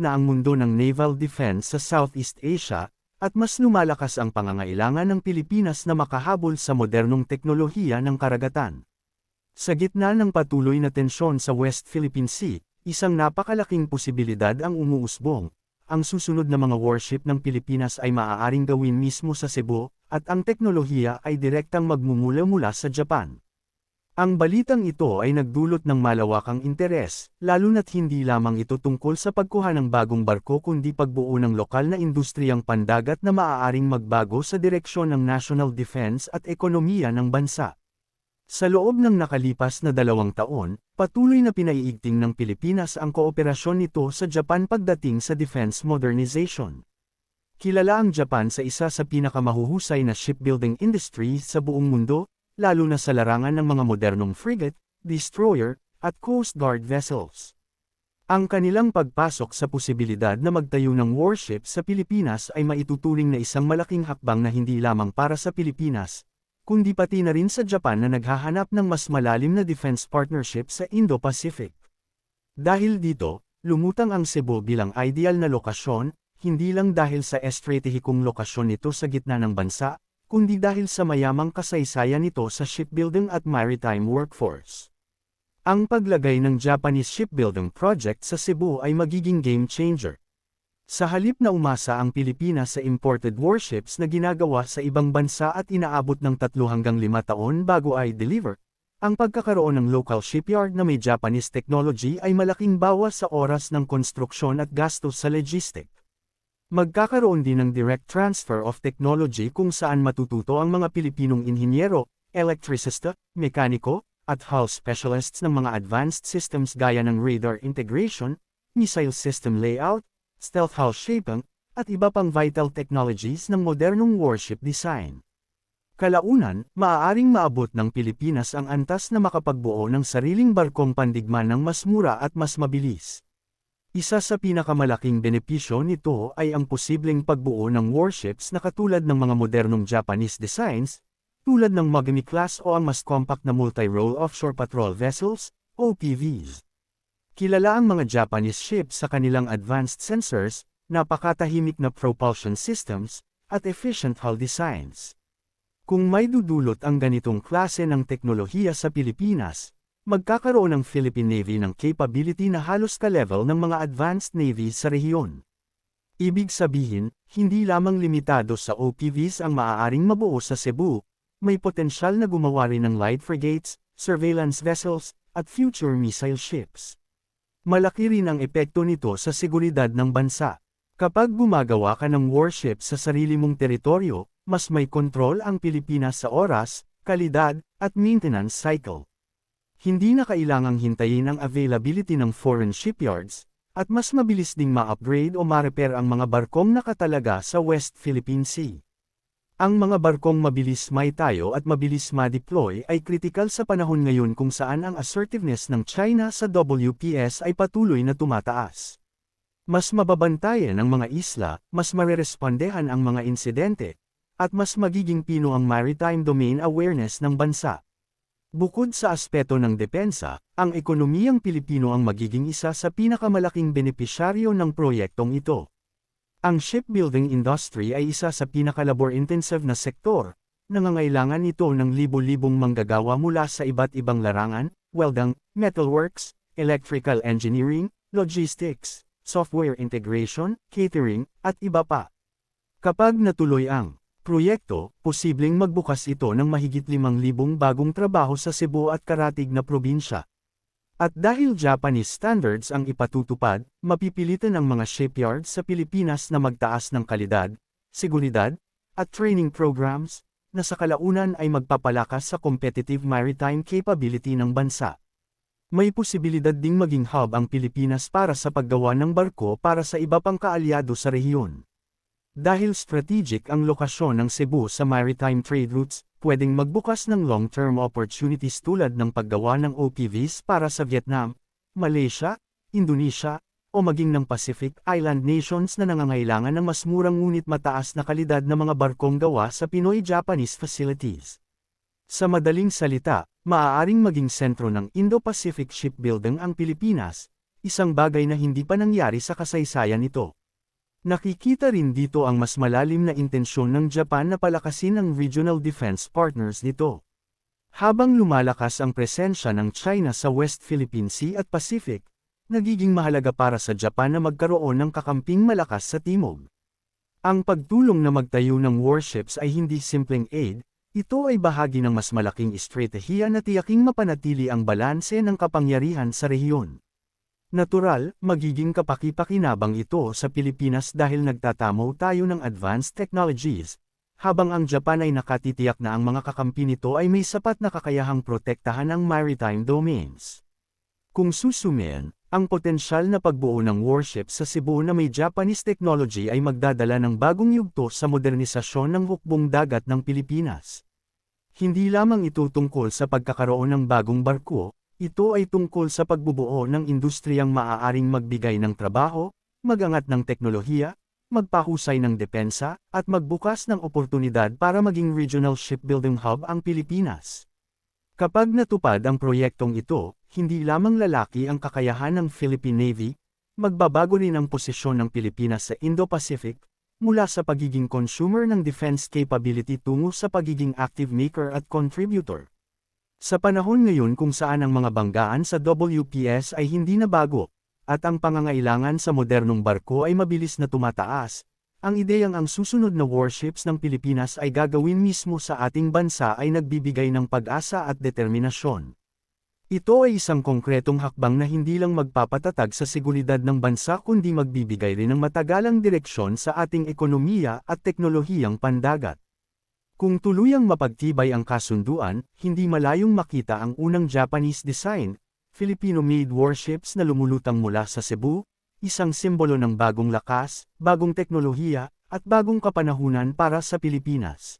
na ang mundo ng naval defense sa Southeast Asia, at mas lumalakas ang pangangailangan ng Pilipinas na makahabol sa modernong teknolohiya ng karagatan. Sa gitna ng patuloy na tensyon sa West Philippine Sea, isang napakalaking posibilidad ang umuusbong. Ang susunod na mga warship ng Pilipinas ay maaaring gawin mismo sa Cebu, at ang teknolohiya ay direktang magmumula mula sa Japan. Ang balitang ito ay nagdulot ng malawakang interes, lalo na't hindi lamang ito tungkol sa pagkuha ng bagong barko kundi pagbuo ng lokal na industriyang pandagat na maaaring magbago sa direksyon ng national defense at ekonomiya ng bansa. Sa loob ng nakalipas na dalawang taon, patuloy na pinaiigting ng Pilipinas ang kooperasyon nito sa Japan pagdating sa defense modernization. Kilala ang Japan sa isa sa pinakamahuhusay na shipbuilding industry sa buong mundo, lalo na sa larangan ng mga modernong frigate, destroyer, at Coast Guard vessels. Ang kanilang pagpasok sa posibilidad na magtayo ng warship sa Pilipinas ay maituturing na isang malaking hakbang na hindi lamang para sa Pilipinas, kundi pati na rin sa Japan na naghahanap ng mas malalim na defense partnership sa Indo-Pacific. Dahil dito, lumutang ang Cebu bilang ideal na lokasyon, hindi lang dahil sa estratehikong lokasyon nito sa gitna ng bansa, kundi dahil sa mayamang kasaysayan nito sa shipbuilding at maritime workforce. Ang paglagay ng Japanese shipbuilding project sa Cebu ay magiging game changer. Sa halip na umasa ang Pilipinas sa imported warships na ginagawa sa ibang bansa at inaabot ng 3 hanggang 5 taon bago ay deliver, ang pagkakaroon ng local shipyard na may Japanese technology ay malaking bawas sa oras ng konstruksyon at gastos sa logistic. Magkakaroon din ng direct transfer of technology kung saan matututo ang mga Pilipinong inhinyero, electricista, mekaniko, at hull specialists ng mga advanced systems gaya ng radar integration, missile system layout, stealth hull shaping, at iba pang vital technologies ng modernong warship design. Kalaunan, maaaring maabot ng Pilipinas ang antas na makapagbuo ng sariling barkong pandigma ng mas mura at mas mabilis. Isa sa pinakamalaking benepisyo nito ay ang posibleng pagbuo ng warships na katulad ng mga modernong Japanese designs, tulad ng Mogami-class o ang mas compact na multi-role offshore patrol vessels, OPVs. Kilala ang mga Japanese ships sa kanilang advanced sensors, napakatahimik na propulsion systems, at efficient hull designs. Kung may dudulot ang ganitong klase ng teknolohiya sa Pilipinas, magkakaroon ng Philippine Navy ng capability na halos ka-level ng mga advanced navies sa rehiyon. Ibig sabihin, hindi lamang limitado sa OPVs ang maaaring mabuo sa Cebu, may potensyal na gumawa rin ng light frigates, surveillance vessels, at future missile ships. Malaki rin ang epekto nito sa seguridad ng bansa. Kapag gumagawa ka ng warship sa sarili mong teritoryo, mas may kontrol ang Pilipinas sa oras, kalidad, at maintenance cycle. Hindi na kailangang hintayin ang availability ng foreign shipyards, at mas mabilis ding ma-upgrade o ma-repair ang mga barkong nakatalaga sa West Philippine Sea. Ang mga barkong mabilis may tayo at mabilis ma-deploy ay kritikal sa panahon ngayon kung saan ang assertiveness ng China sa WPS ay patuloy na tumataas. Mas mababantayan ang mga isla, mas marerespondehan ang mga insidente, at mas magiging pino ang maritime domain awareness ng bansa. Bukod sa aspeto ng depensa, ang ekonomiyang Pilipino ang magiging isa sa pinakamalaking benepisyaryo ng proyektong ito. Ang shipbuilding industry ay isa sa pinakalabor-intensive na sektor, nangangailangan ito ng libo-libong manggagawa mula sa iba't ibang larangan, welding, metalworks, electrical engineering, logistics, software integration, catering, at iba pa. Kapag natuloy ang proyekto, posibleng magbukas ito ng mahigit 5,000 bagong trabaho sa Cebu at karatig na probinsya. At dahil Japanese standards ang ipatutupad, mapipilitan ang mga shipyards sa Pilipinas na magtaas ng kalidad, seguridad, at training programs, na sa kalaunan ay magpapalakas sa competitive maritime capability ng bansa. May posibilidad ding maging hub ang Pilipinas para sa paggawa ng barko para sa iba pang kaalyado sa rehiyon. Dahil strategic ang lokasyon ng Cebu sa maritime trade routes, pwedeng magbukas ng long-term opportunities tulad ng paggawa ng OPVs para sa Vietnam, Malaysia, Indonesia, o maging ng Pacific Island nations na nangangailangan ng mas murang ngunit mataas na kalidad na mga barkong gawa sa Pinoy-Japanese facilities. Sa madaling salita, maaaring maging sentro ng Indo-Pacific shipbuilding ang Pilipinas, isang bagay na hindi pa nangyari sa kasaysayan nito. Nakikita rin dito ang mas malalim na intensyon ng Japan na palakasin ang regional defense partners nito. Habang lumalakas ang presensya ng China sa West Philippine Sea at Pacific, nagiging mahalaga para sa Japan na magkaroon ng kakamping malakas sa timog. Ang pagtulong na magtayo ng warships ay hindi simpleng aid, ito ay bahagi ng mas malaking estratehiya na tiyaking mapanatili ang balanse ng kapangyarihan sa rehiyon. Natural, magiging kapaki-pakinabang ito sa Pilipinas dahil nagtatamo tayo ng advanced technologies, habang ang Japan ay nakatitiyak na ang mga kakampi nito ay may sapat na kakayahang protektahan ang maritime domains. Kung susumin, ang potensyal na pagbuo ng warship sa Cebu na may Japanese technology ay magdadala ng bagong yugto sa modernisasyon ng hukbong dagat ng Pilipinas. Hindi lamang ito tungkol sa pagkakaroon ng bagong barko, ito ay tungkol sa pagbubuo ng industriyang maaaring magbigay ng trabaho, magangat ng teknolohiya, magpahusay ng depensa, at magbukas ng oportunidad para maging regional shipbuilding hub ang Pilipinas. Kapag natupad ang proyektong ito, hindi lamang lalaki ang kakayahan ng Philippine Navy, magbabago rin ang posisyon ng Pilipinas sa Indo-Pacific, mula sa pagiging consumer ng defense capability tungo sa pagiging active maker at contributor. Sa panahon ngayon kung saan ang mga banggaan sa WPS ay hindi na bago, at ang pangangailangan sa modernong barko ay mabilis na tumataas, ang ideyang ang susunod na warships ng Pilipinas ay gagawin mismo sa ating bansa ay nagbibigay ng pag-asa at determinasyon. Ito ay isang konkretong hakbang na hindi lang magpapatatag sa seguridad ng bansa kundi magbibigay rin ng matagalang direksyon sa ating ekonomiya at teknolohiyang pandagat. Kung tuluyang mapagtibay ang kasunduan, hindi malayong makita ang unang Japanese design, Filipino-made warships na lumulutang mula sa Cebu, isang simbolo ng bagong lakas, bagong teknolohiya, at bagong kapanahunan para sa Pilipinas.